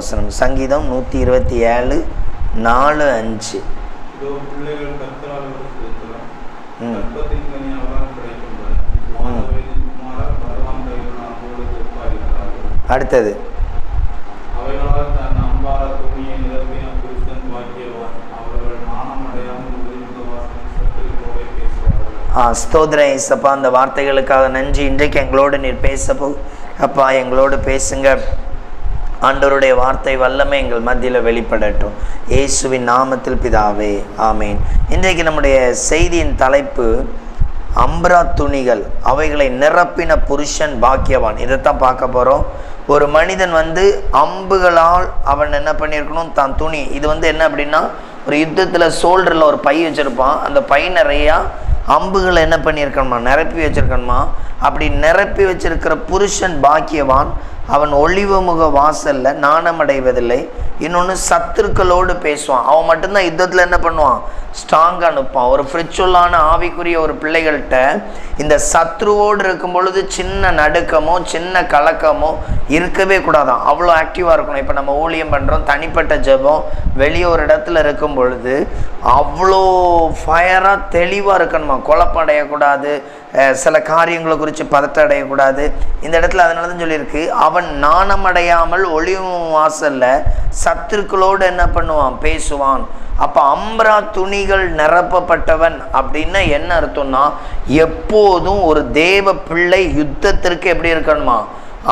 வசனம். சங்கீதம் நூற்றி இருபத்தி ஏழு நாலு அஞ்சு. அடுத்தது. ஸ்தோத்திரம் ஏசப்பா அந்த வார்த்தைகளுக்காக நன்றி. இன்றைக்கு எங்களோடு நீர் பேசப்போ அப்பா எங்களோடு பேசுங்க. ஆண்டவருடைய வார்த்தை வல்லமை எங்கள் மத்தியில் வெளிப்படட்டும். இயேசுவின் நாமத்தில் பிதாவே ஆமேன். இன்றைக்கு நம்முடைய செய்தியின் தலைப்பு அம்பரா துணிகள் அவைகளை நிரப்பின புருஷன் பாக்கியவான். இதைத்தான் பார்க்க போகிறோம் ஒரு மனிதன் வந்து அம்புகளால் அவன் என்ன பண்ணியிருக்கணும்? தான் துணி. இது வந்து என்ன அப்படின்னா ஒரு யுத்தத்தில் சோல்டரில் ஒரு பை வச்சுருப்பான். அந்த பை நிறையா அம்புகளை என்ன பண்ணியிருக்கணுமா? நிரப்பி வச்சுருக்கணுமா? அப்படி நிரப்பி வச்சிருக்கிற புருஷன் பாக்கியவான். அவன் ஒளிவு முக வாசல்ல நாணமடைவதில்லை. இன்னொன்று சத்துருக்களோடு பேசுவான். அவன் மட்டும்தான் யுத்தத்தில் என்ன பண்ணுவான்? ஸ்ட்ராங்காக அனுப்பான் ஒரு ஃப்ரிச்சுவலான ஆவிக்குரிய ஒரு பிள்ளைகள்கிட்ட இந்த சத்ருவோடு இருக்கும் பொழுது சின்ன நடுக்கமோ சின்ன கலக்கமோ இருக்கவே கூடாதான். அவ்வளோ ஆக்டிவாக இருக்கணும். இப்போ நம்ம ஊழியம் பண்ணுறோம் தனிப்பட்ட ஜெபம் வெளியே ஒரு இடத்துல இருக்கும் பொழுது அவ்வளோ ஃபயராக தெளிவாக இருக்கணுமா? குழப்படையக்கூடாது அடையக்கூடாது. சில காரியங்களை குறித்து பதட்டம் அடையக்கூடாது. இந்த இடத்துல அதனால தான் சொல்லியிருக்கு அவன் நாணம் அடையாமல் ஒளியும் வாசல்ல சத்துருக்களோடு என்ன பண்ணுவான்? பேசுவான். அப்போ அம்ரா துணிகள் நிரப்பப்பட்டவன் அப்படின்னா என்ன அர்த்தம்னா எப்போதும் ஒரு தேவ பிள்ளை யுத்தத்திற்கு எப்படி இருக்கணுமா?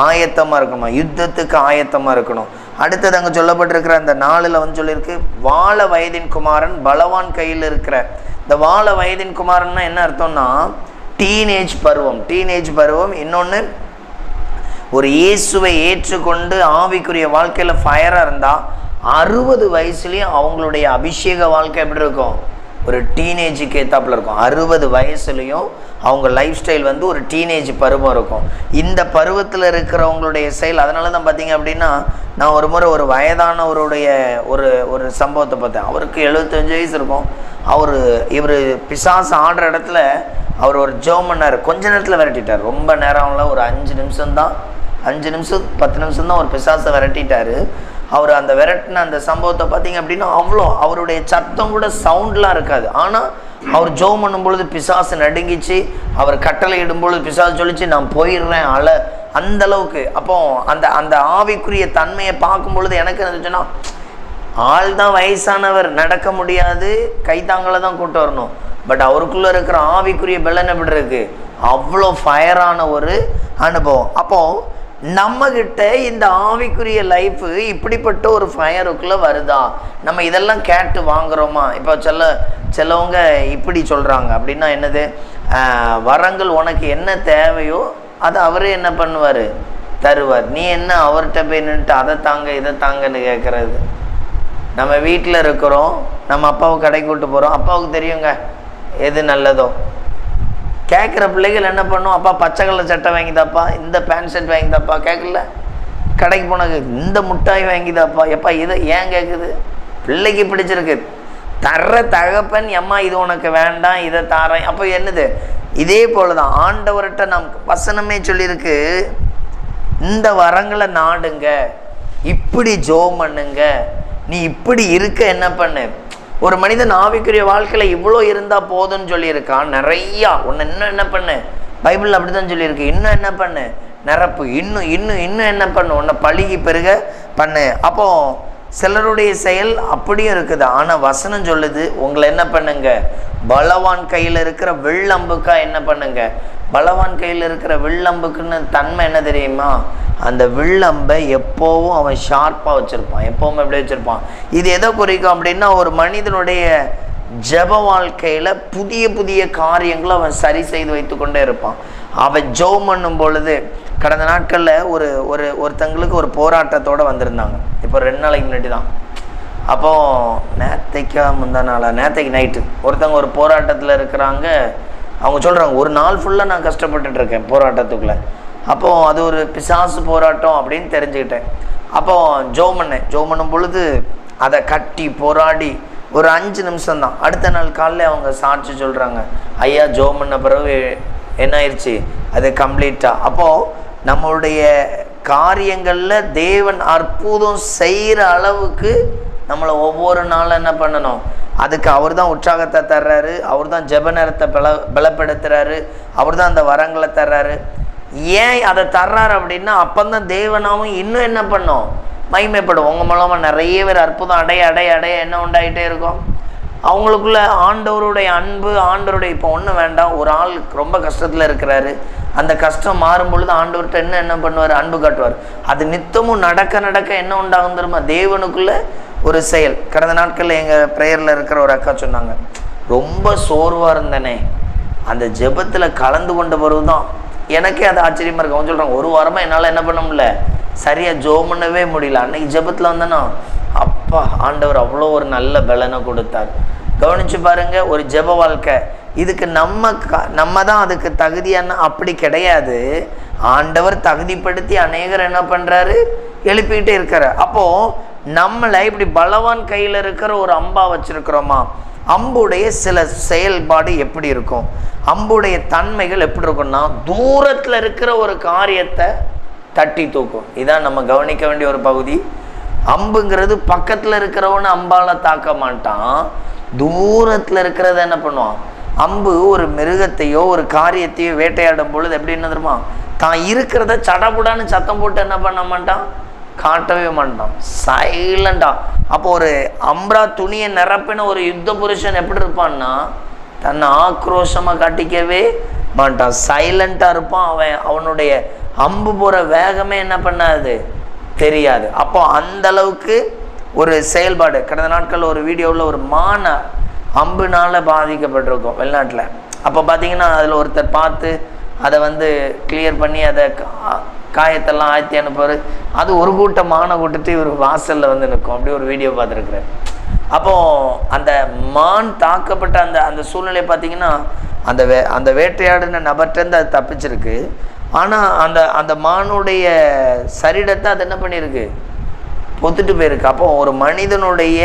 ஆயத்தமாக இருக்கணுமா? யுத்தத்துக்கு ஆயத்தமாக இருக்கணும். அடுத்தது அங்கே சொல்லப்பட்டிருக்கிற அந்த நாளில் வந்து சொல்லியிருக்கு வாழ வயதின் குமாரன் பலவான் கையில் இருக்கிற. இந்த வாழ வயதின் குமாரன்னா என்ன அர்த்தம்னா டீனேஜ் பருவம். டீனேஜ் பருவம் இன்னொன்று ஒரு இயேசுவை ஏற்றுக்கொண்டு ஆவிக்குரிய வாழ்க்கையில் ஃபயராக இருந்தால் அறுபது வயசுலேயும் அவங்களுடைய அபிஷேக வாழ்க்கை எப்படி இருக்கும்? ஒரு டீனேஜுக்கு ஏத்தாப்புல இருக்கும். அறுபது வயசுலேயும் அவங்க லைஃப் ஸ்டைல் வந்து ஒரு டீனேஜ் பருவம் இருக்கும். இந்த பருவத்தில் இருக்கிறவங்களுடைய செயல் அதனால தான் பார்த்தீங்க அப்படின்னா நான் ஒரு முறை ஒரு வயதானவருடைய ஒரு ஒரு சம்பவத்தை பார்த்தேன். அவருக்கு எழுபத்தஞ்சு வயசு இருக்கும். அவர் இவர் பிசாசு ஆடுற இடத்துல அவர் ஒரு ஜோம் நேரம் கொஞ்ச நேரத்தில் விரட்டிட்டார். ரொம்ப நேரம்ல ஒரு அஞ்சு நிமிஷம்தான். அஞ்சு நிமிஷம் பத்து நிமிஷம் தான் ஒரு பிசாசை விரட்டிட்டாரு. அவர் அந்த விரட்டின அந்த சம்பவத்தை பார்த்தீங்க அப்படின்னா அவ்வளோ அவருடைய சத்தம் கூட சவுண்ட்லாம் இருக்காது. ஆனால் அவர் ஜோம் பண்ணும் பொழுது பிசாசு நடுங்கிச்சு அவர் கட்டளை இடும்பொழுது பிசாசு சொல்லிச்சு நான் போயிடுறேன் அல அந்த அளவுக்கு. அப்போ அந்த அந்த ஆவிக்குரிய தன்மையை பார்க்கும் பொழுது எனக்கு இருந்துச்சுன்னா ஆள் தான் வயசானவர் நடக்க முடியாது கைத்தாங்களை தான் கூட்டு வரணும். பட் அவருக்குள்ளே இருக்கிற ஆவிக்குரிய பெலன் எப்படி இருக்கு? அவ்வளோ ஃபயரான ஒரு அனுபவம். அப்போது நம்ம கிட்ட இந்த ஆவிக்குரிய லைஃப் இப்படிப்பட்ட ஒரு ஃபயருக்குள்ள வருதா? நம்ம இதெல்லாம் கேட்டு வாங்குறோமா? இப்போ சில சிலவங்க இப்படி சொல்றாங்க. அப்படின்னா என்னது? வரங்கள் உனக்கு என்ன தேவையோ அதை அவரே என்ன பண்ணுவார்? தருவார். நீ என்ன அவர்கிட்ட போய் நின்றுட்டு அதை தாங்க இதை தாங்கன்னு கேட்குறது நம்ம வீட்டில் இருக்கிறோம். நம்ம அப்பாவை கடைக்கு கூட்டு போகிறோம் அப்பாவுக்கு தெரியுங்க. எது நல்லதோ? கேட்குற பிள்ளைகள் என்ன பண்ணும்? அப்பா பச்சை கலர் சட்டை வாங்கிதாப்பா இந்த பேண்ட் ஷர்ட் வாங்கிதாப்பா கேட்கல கடைக்கு போனது இந்த முட்டாய் வாங்கிதாப்பா. எப்பா இதை ஏன் கேட்குது பிள்ளைக்கு பிடிச்சிருக்கு. தர்ற தகப்பன் எம்மா இது உனக்கு வேண்டாம் இதை தாரேன். அப்போ என்னது? இதே போல தான் ஆண்டவர்கிட்ட நம் வசனமே சொல்லியிருக்கு இந்த வரங்களை நாடுங்க இப்படி ஜோ பண்ணுங்க நீ இப்படி இருக்க என்ன பண்ணு? ஒரு மனிதன் ஆவிக்குரிய வாழ்க்கையில் இவ்வளோ இருந்தால் போதும்னு சொல்லியிருக்கான் நிறையா. உன்னை இன்னும் என்ன பண்ணு? பைபிள் அப்படிதான் சொல்லியிருக்கு. இன்னும் என்ன பண்ணு? நிரப்பு. இன்னும் இன்னும் இன்னும் என்ன பண்ணு? உன்னை பழுகி பெருக பண்ணு. அப்போ சிலருடைய செயல் அப்படியும் இருக்குது. ஆனால் வசனம் சொல்லுது உங்களை என்ன பண்ணுங்க? பலவான் கையில் இருக்கிற வெள்ளம்புக்கா என்ன பண்ணுங்க? பலவான் கையில் இருக்கிற வெள்ளம்புக்குன்னு தன்மை என்ன தெரியுமா? அந்த வில்லம்பை எப்போவும் அவன் ஷார்ப்பாக வச்சுருப்பான். எப்போவும் எப்படி வச்சுருப்பான். இது எதை குறிக்கும் அப்படின்னா ஒரு மனிதனுடைய ஜெப வாழ்க்கையில் புதிய புதிய காரியங்களை அவன் சரி செய்து வைத்து கொண்டே இருப்பான். அவன் ஜெபம் பண்ணும் பொழுது கடந்த நாட்களில் ஒரு ஒரு ஒருத்தங்களுக்கு ஒரு போராட்டத்தோடு வந்திருந்தாங்க. இப்போ ரெண்டு நாளைக்கு முன்னாடி தான். அப்போ நேத்தைக்கா முந்தா நாளா? நேத்தைக்கு நைட்டு ஒருத்தவங்க ஒரு போராட்டத்தில் இருக்கிறாங்க. அவங்க சொல்கிறாங்க ஒரு நாள் ஃபுல்லாக நான் கஷ்டப்பட்டுட்டு இருக்கேன் போராட்டத்துக்குள்ளே. அப்போது அது ஒரு பிசாசு போராட்டம் அப்படின்னு தெரிஞ்சுக்கிட்டேன். அப்போ ஜோம் பண்ணேன். ஜோம் பண்ணும் பொழுது அதை கட்டி போராடி ஒரு அஞ்சு நிமிஷம் தான் அடுத்த நாள் காலைல அவங்க சாட்சி சொல்கிறாங்க ஐயா ஜோம் பண்ண பிறகு என்ன ஆயிடுச்சு அது கம்ப்ளீட்டாக அப்போது நம்மளுடைய காரியங்களில் தேவன் அற்புதம் செய்கிற அளவுக்கு நம்மளை ஒவ்வொரு நாளும் என்ன பண்ணணும்? அதுக்கு அவர் தான் உற்சாகத்தை தர்றாரு. அவர் தான் ஜெப நேரத்தை பல பலப்படுத்துகிறாரு அவர் தான் அந்த வரங்களை தர்றாரு. ஏன் அதை தர்றாரு அப்படின்னா அப்பந்தான் தேவனாவும் இன்னும் என்ன பண்ணும்? மகிமைப்படும். உங்கள் மூலமாக நிறைய பேர் அற்புதம் அடைய அடைய அடைய என்ன உண்டாயிட்டே இருக்கும்? அவங்களுக்குள்ள ஆண்டவருடைய அன்பு ஆண்டவருடைய இப்போ ஒன்றும் வேண்டாம் ஒரு ஆள் ரொம்ப கஷ்டத்தில் இருக்கிறாரு. அந்த கஷ்டம் மாறும் பொழுது ஆண்டவர்கிட்ட என்ன என்ன பண்ணுவார்? அன்பு காட்டுவார். அது நித்தமும் நடக்க நடக்க என்ன உண்டாகும் தெரியுமா? தேவனுக்குள்ள ஒரு செயல். கடந்த நாட்களில் எங்கள் ப்ரேயரில் இருக்கிற ஒரு அக்கா சொன்னாங்க ரொம்ப சோர்வாக இருந்தனே. அந்த ஜெபத்தில் கலந்து கொண்ட பிறகு தான் எனக்கே அது ஆச்சரியமாக இருக்கும் அவன் சொல்கிறாங்க ஒரு வாரமாக என்னால் என்ன பண்ண முடியல? சரியாக ஜோ பண்ணவே முடியல. அன்னைக்கு ஜெபத்தில் வந்தேன்னா அப்பா ஆண்டவர் அவ்வளோ ஒரு நல்ல பலனை கொடுத்தார். கவனிச்சு பாருங்க ஒரு ஜெப வாழ்க்கை. இதுக்கு நம்ம க- நம்ம தான் அதுக்கு தகுதியான அப்படி கிடையாது. ஆண்டவர் தகுதிப்படுத்தி அநேகர் என்ன பண்றாரு? எழுப்பிக்கிட்டே இருக்காரு அப்போது நம்மளை இப்படி பலவான் கையில் இருக்கிற ஒரு அம்பா வச்சுருக்குறோமா? அம்புடைய சில செயல்பாடு எப்படி இருக்கும்? அம்புடைய தன்மைகள் எப்படி இருக்கும்னா தூரத்தில் இருக்கிற ஒரு காரியத்தை தட்டி தூக்கும். இதான் நம்ம கவனிக்க வேண்டிய ஒரு பகுதி. அம்புங்கிறது பக்கத்தில் இருக்கிறவனை அம்பால் தாக்க மாட்டான். தூரத்தில் இருக்கிறத என்ன பண்ணுவான்? அம்பு ஒரு மிருகத்தையோ ஒரு காரியத்தையோ வேட்டையாடும் பொழுது எப்படி என்ன தெரியுமா? தான் இருக்கிறத சடபுடான்னு சத்தம் போட்டு என்ன பண்ண மாட்டான்? காட்டவே மாட்டான். சைலண்டா அப்போ ஒரு அம்ரா துணியை நிரப்பின ஒரு யுத்த புருஷன் எப்படி இருப்பான்னா தன்னை ஆக்ரோஷமாக காட்டிக்கவே மாட்டான். சைலண்ட்டாக இருப்பான். அவன் அவனுடைய அம்பு போகிற வேகமே என்ன பண்ணாது? தெரியாது. அப்போ அந்த அளவுக்கு ஒரு செயல்பாடு. கடந்த நாட்கள் ஒரு வீடியோவில் ஒரு மான அம்புனால பாதிக்கப்பட்டிருக்கும் வெளிநாட்டில். அப்போ பார்த்தீங்கன்னா அதில் ஒருத்தர் பார்த்து அதை வந்து கிளியர் பண்ணி அதை கா- காயத்தெல்லாம் ஆழ்த்தி அனுப்புவார். அது ஒரு கூட்டம் மானை கூட்டத்தை ஒரு வாசலில் வந்து நிற்கும். அப்படி ஒரு வீடியோ பார்த்துருக்குறேன் அப்போ அந்த மான் தாக்கப்பட்ட அந்த அந்த சூழ்நிலை பார்த்தீங்கன்னா அந்த வே அந்த வேட்டையாடின நபர்கிட்டருந்து அது தப்பிச்சிருக்கு. ஆனால் அந்த அந்த மானுடைய சரீரத்தை அது என்ன பண்ணியிருக்கு? பொத்துட்டு போயிருக்கு. அப்போ ஒரு மனிதனுடைய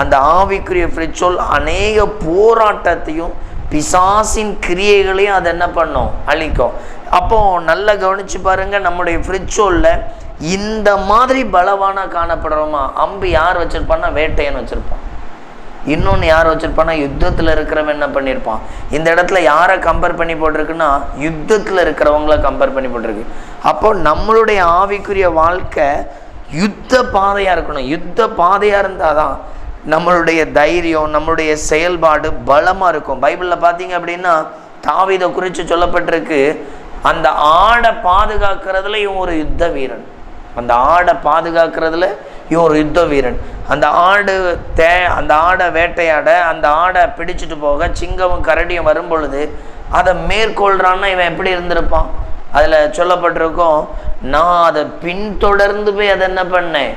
அந்த ஆவிக்குரிய ஃப்ரிச்சொல் அநேக போராட்டத்தையும் பிசாசின் கிரியைகளையும் அது என்ன பண்ணும்? அழிக்கும். அப்போ நல்லா கவனிச்சு பாருங்க நம்முடைய ஃப்ரிச்சோல்ல இந்த மாதிரி பலவான காணப்படுறோமா? அம்பு யார் வச்சிருப்பான்னா வேட்டையன் வச்சிருப்பான். இன்னொன்று யார் வச்சிருப்பான்னா யுத்தத்தில் இருக்கிறவன் என்ன பண்ணியிருப்பான் இந்த இடத்துல யாரை கம்பேர் பண்ணி போட்டிருக்குன்னா யுத்தத்தில் இருக்கிறவங்கள கம்பேர் பண்ணி போட்டிருக்கு. அப்போ நம்மளுடைய ஆவிக்குரிய வாழ்க்கை யுத்த பாதையாக இருக்கணும். யுத்த பாதையாக இருந்தால் தான் நம்மளுடைய தைரியம் நம்மளுடைய செயல்பாடு பலமாக இருக்கும். பைபிளில் பார்த்தீங்க அப்படின்னா தாவிதை குறித்து சொல்லப்பட்டிருக்கு. அந்த ஆடை பாதுகாக்கிறதுல இவன் ஒரு யுத்த வீரன். அந்த ஆடை பாதுகாக்கிறதுல இவன் ஒரு யுத்த வீரன். அந்த ஆடு தே அந்த ஆடை வேட்டையாட அந்த ஆடை பிடிச்சிட்டு போக சிங்கமும் கரடியும் வரும் பொழுது அதை மேற்கொள்கிறான்னா இவன் எப்படி இருந்திருப்பான்? அதில் சொல்லப்பட்டிருக்கோம் நான் அதை பின்தொடர்ந்து போய் அதை என்ன பண்ணேன்?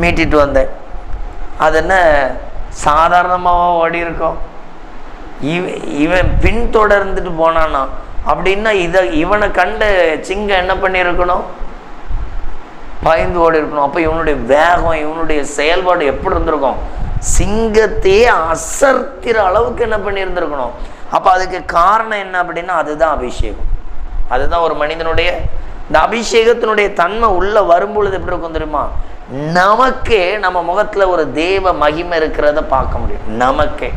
மீட்டிட்டு வந்தேன். அது என்ன சாதாரணமாக ஓடி இருக்கும் இவன் இவன் பின்தொடர்ந்துட்டு போனானா அப்படின்னா இதை இவனை கண்ட சிங்கம் என்ன பண்ணியிருக்கணும்? பயந்து ஓடி இருக்கணும் அப்போ இவனுடைய வேகம் இவனுடைய செயல்பாடு எப்படி இருந்திருக்கும்? சிங்கத்தையே அசர்த்திற அளவுக்கு என்ன பண்ணியிருந்திருக்கணும்? அப்போ அதுக்கு காரணம் என்ன அப்படின்னா அதுதான் அபிஷேகம். அதுதான் ஒரு மனிதனுடைய இந்த அபிஷேகத்தினுடைய தன்மை உள்ளே வரும்பொழுது எப்படி இருக்கும் தெரியுமா? நமக்கே நம்ம முகத்தில் ஒரு தேவ மகிமை இருக்கிறத பார்க்க முடியும். நமக்கே.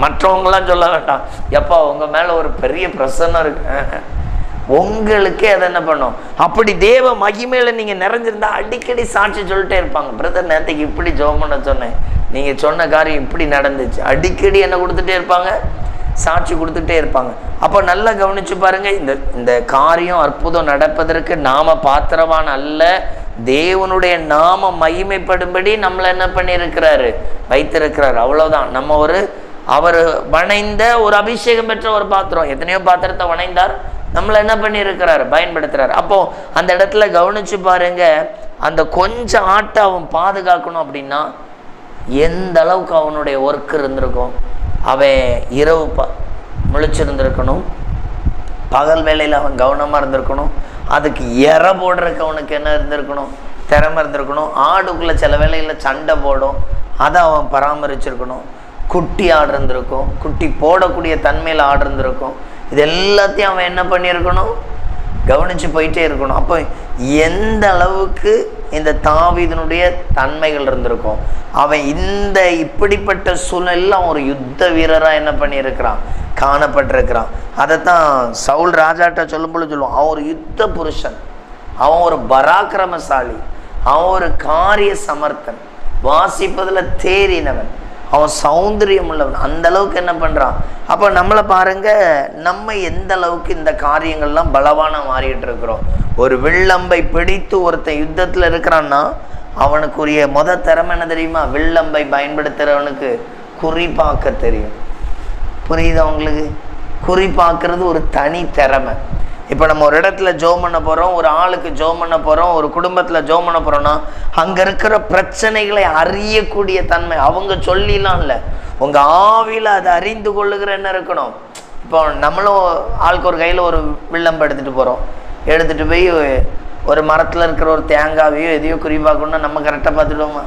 மற்றவங்களாம் சொல்ல வேண்டாம். எப்பா உங்கள் மேலே ஒரு பெரிய பிரசன்னம் இருக்கு. உங்களுக்கே அதை என்ன பண்ணும்? அப்படி தேவ மகிமையில் நீங்கள் நிறைஞ்சிருந்தா அடிக்கடி சாட்சி சொல்லிட்டே இருப்பாங்க. பிரதர் நேற்றுக்கு இப்படி ஜோம் பண்ண சொன்னேன். நீங்கள் சொன்ன காரியம் இப்படி நடந்துச்சு. அடிக்கடி என்ன கொடுத்துட்டே இருப்பாங்க? சாட்சி கொடுத்துட்டே இருப்பாங்க. அப்போ நல்லா கவனிச்சு பாருங்கள் இந்த இந்த காரியம் அற்புதம் நடப்பதற்கு நாம பாத்திரவான் அல்ல. தேவனுடைய நாம மகிமைப்படும்படி நம்மளை என்ன பண்ணியிருக்கிறாரு? வைத்திருக்கிறாரு. அவ்வளோதான் நம்ம ஒரு அவர் வணைந்த ஒரு அபிஷேகம் பெற்ற ஒரு பாத்திரம். எத்தனையோ பாத்திரத்தை வணைந்தார். நம்மளை என்ன பண்ணியிருக்கிறார்? பயன்படுத்துகிறார் அப்போ அந்த இடத்துல கவனிச்சு பாருங்க. அந்த கொஞ்சம் ஆட்டை அவன் பாதுகாக்கணும் அப்படின்னா எந்த அளவுக்கு அவனுடைய ஒர்க் இருந்திருக்கும்? அவன் இரவு ப முழிச்சிருந்துருக்கணும். பகல் வேலையில் அவன் கவனமாக இருந்திருக்கணும். அதுக்கு எற போடுறதுக்கு அவனுக்கு என்ன இருந்திருக்கணும்? திறமை இருந்திருக்கணும். ஆடுக்குள்ளே சில வேலையில் சண்டை போடும். அதை அவன் பராமரிச்சிருக்கணும். குட்டி ஆடு இருந்திருக்கும். குட்டி போடக்கூடிய தன்மையில் ஆடு இருந்திருக்கும். இது எல்லாத்தையும் அவன் என்ன பண்ணியிருக்கணும்? கவனித்து போயிட்டே இருக்கணும். அப்போ எந்த அளவுக்கு இந்த தாவிதனுடைய தன்மைகள் இருந்திருக்கும்? அவன் இந்த இப்படிப்பட்ட சூழ்நிலையில் அவன் ஒரு யுத்த வீரராக என்ன பண்ணியிருக்கிறான்? காணப்பட்டிருக்கிறான். அதைத்தான் சவுல் ராஜாட்ட சொல்லும்போது சொல்லுவான் அவன் ஒரு யுத்த புருஷன். அவன் ஒரு பராக்கிரமசாலி. அவன் ஒரு காரிய சமர்த்தன். வாசிப்பதில் தேறினவன். அவன் சௌந்தரியம் உள்ளவன் அந்த அளவுக்கு என்ன பண்ணுறான் அப்போ நம்மளை பாருங்க நம்ம எந்த அளவுக்கு இந்த காரியங்கள்லாம் பலவான மாறிட்டு இருக்கிறோம். ஒரு வில்லம்பை பிடித்து ஒருத்தன் யுத்தத்தில் இருக்கிறான்னா அவனுக்குரிய மொத திறமை என்ன தெரியுமா? வில்லம்பை பயன்படுத்துகிறவனுக்கு குறிப்பாக்க தெரியும். புரியுது அவங்களுக்கு குறிப்பாக்குறது ஒரு தனி திறமை. இப்போ நம்ம ஒரு இடத்துல ஜோம் பண்ண போகிறோம் ஒரு ஆளுக்கு ஜோம் பண்ண போகிறோம் ஒரு குடும்பத்தில் ஜோம் பண்ண போகிறோன்னா அங்கே இருக்கிற பிரச்சனைகளை அறியக்கூடிய தன்மை அவங்க சொல்லிலாம் இல்லை. உங்கள் ஆவியில் அதை அறிந்து கொள்ளுகிற என்ன இருக்கணும். இப்போ நம்மளும் ஆளுக்கு ஒரு கையில் ஒரு வில்லம்பு எடுத்துகிட்டு போகிறோம் எடுத்துகிட்டு போய் ஒரு மரத்தில் இருக்கிற ஒரு தேங்காவையோ எதையோ குறிப்பாக்கணும்னா நம்ம கரெக்டாக பார்த்துடுவோமா?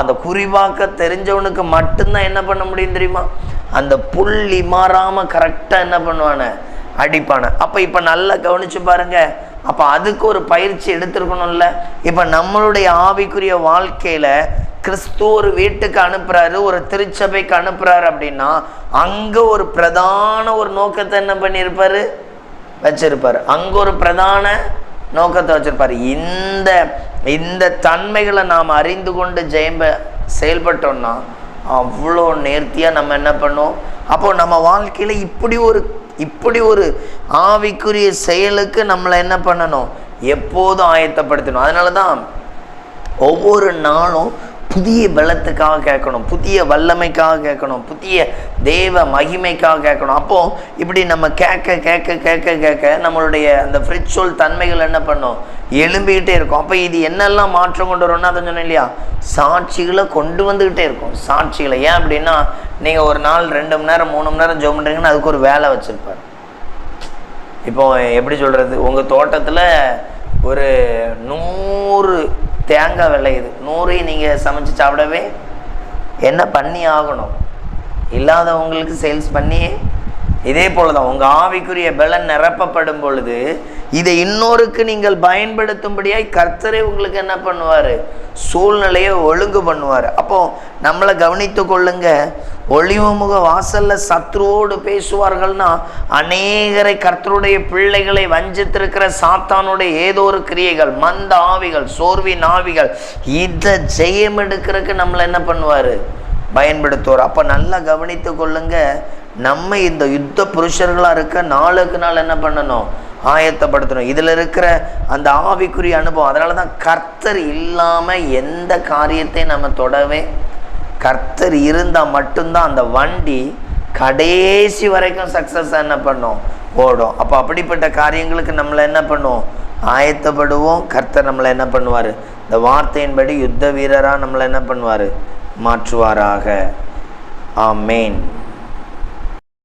அந்த குறிவாக்க தெரிஞ்சவனுக்கு மட்டும்தான் என்ன பண்ண முடியும் தெரியுமா? அந்த புள்ளி மாறாமல் கரெக்டாக என்ன பண்ணுவானே? அடிப்பானை. அப்போ இப்போ நல்லா கவனிச்சு பாருங்க. அப்போ அதுக்கு ஒரு பயிற்சி எடுத்துருக்கணும்ல. இப்போ நம்மளுடைய ஆவிக்குரிய வாழ்க்கையில் கிறிஸ்து ஒரு வீட்டுக்கு அனுப்புகிறாரு ஒரு திருச்சபைக்கு அனுப்புகிறாரு அப்படின்னா அங்கே ஒரு பிரதான ஒரு நோக்கத்தை என்ன பண்ணியிருப்பார்? வச்சிருப்பார். அங்கே ஒரு பிரதான நோக்கத்தை வச்சிருப்பாரு. இந்த இந்த தன்மைகளை நாம் அறிந்து கொண்டு ஜெயம்ப செயல்பட்டோம்னா அவ்வளோ நேர்த்தியாக நம்ம என்ன பண்ணோம்? அப்போது நம்ம வாழ்க்கையில் இப்படி ஒரு இப்படி ஒரு ஆவிக்குரிய செயலுக்கு நம்மளை என்ன பண்ணணும்? எப்போதும் ஆயத்தப்படுத்தணும். அதனால தான் ஒவ்வொரு நாளும் புதிய பலத்துக்காக கேட்கணும். புதிய வல்லமைக்காக கேட்கணும். புதிய தேவ மகிமைக்காக கேட்கணும். அப்போ இப்படி நம்ம கேட்க கேட்க கேட்க கேட்க நம்மளுடைய அந்த ஃப்ரிட்சோல் தன்மைகள் என்ன பண்ணும்? எழும்பிக்கிட்டே இருக்கும். அப்போ இது என்னெல்லாம் மாற்றம் கொண்டு வரும்னா அதை சொன்னேன் இல்லையா? சாட்சிகளை கொண்டு வந்துக்கிட்டே இருக்கும். சாட்சிகளை. ஏன் அப்படின்னா நீங்கள் ஒரு நாள் ரெண்டு மணி நேரம் மூணு மணி நேரம் ஜோம் பண்ணுறீங்கன்னா அதுக்கு ஒரு வேலை வச்சுருப்பார். இப்போ எப்படி சொல்கிறது உங்கள் தோட்டத்தில் ஒரு நூறு தேங்காய் விளையுது. நூறையும் நீங்கள் சமைச்சு சாப்பிடவே என்ன பண்ணி ஆகணும்? இல்லாதவங்களுக்கு சேல்ஸ் பண்ணி இதே போல தான் உங்கள் ஆவிக்குரிய பலன் நிரப்பப்படும் பொழுது இதை இன்னொருக்கு நீங்கள் பயன்படுத்தும்படியாய் கர்த்தரே உங்களுக்கு என்ன பண்ணுவார்? சூழ்நிலையை ஒழுங்கு பண்ணுவார். அப்போ நம்மளை கவனித்து கொள்ளுங்க. ஒளிவுமுக வாசல்ல சத்ருவோடு பேசுவார்கள்னா அநேகரை கர்த்தருடைய பிள்ளைகளை வஞ்சித்திருக்கிற சாத்தானுடைய ஏதோ ஒரு கிரியைகள் மந்த ஆவிகள் சோர்வின் ஆவிகள் இதை ஜெயம் எடுக்கிறதுக்கு நம்மளை என்ன பண்ணுவார்? பயன்படுத்துவார். அப்போ நல்லா கவனித்து கொள்ளுங்க. நம்ம இந்த யுத்த புருஷர்களாக இருக்க நாளுக்கு நாள் என்ன பண்ணணும்? ஆயத்தப்படுத்தணும். இதில் இருக்கிற அந்த ஆவிக்குரிய அனுபவம் அதனால தான் கர்த்தர் இல்லாமல் எந்த காரியத்தையும் நம்ம தொடவே கர்த்தர் இருந்தால் மட்டும்தான் அந்த வண்டி கடைசி வரைக்கும் சக்ஸஸாக என்ன பண்ணும்? ஓடும். அப்போ அப்படிப்பட்ட காரியங்களுக்கு நம்மளை என்ன பண்ணுவோம் ஆயத்தப்படுவோம். கர்த்தர் நம்மளை என்ன பண்ணுவார்? இந்த வார்த்தையின்படி யுத்த வீரராக நம்மளை என்ன பண்ணுவார்? மாற்றுவாராக. ஆமேன்.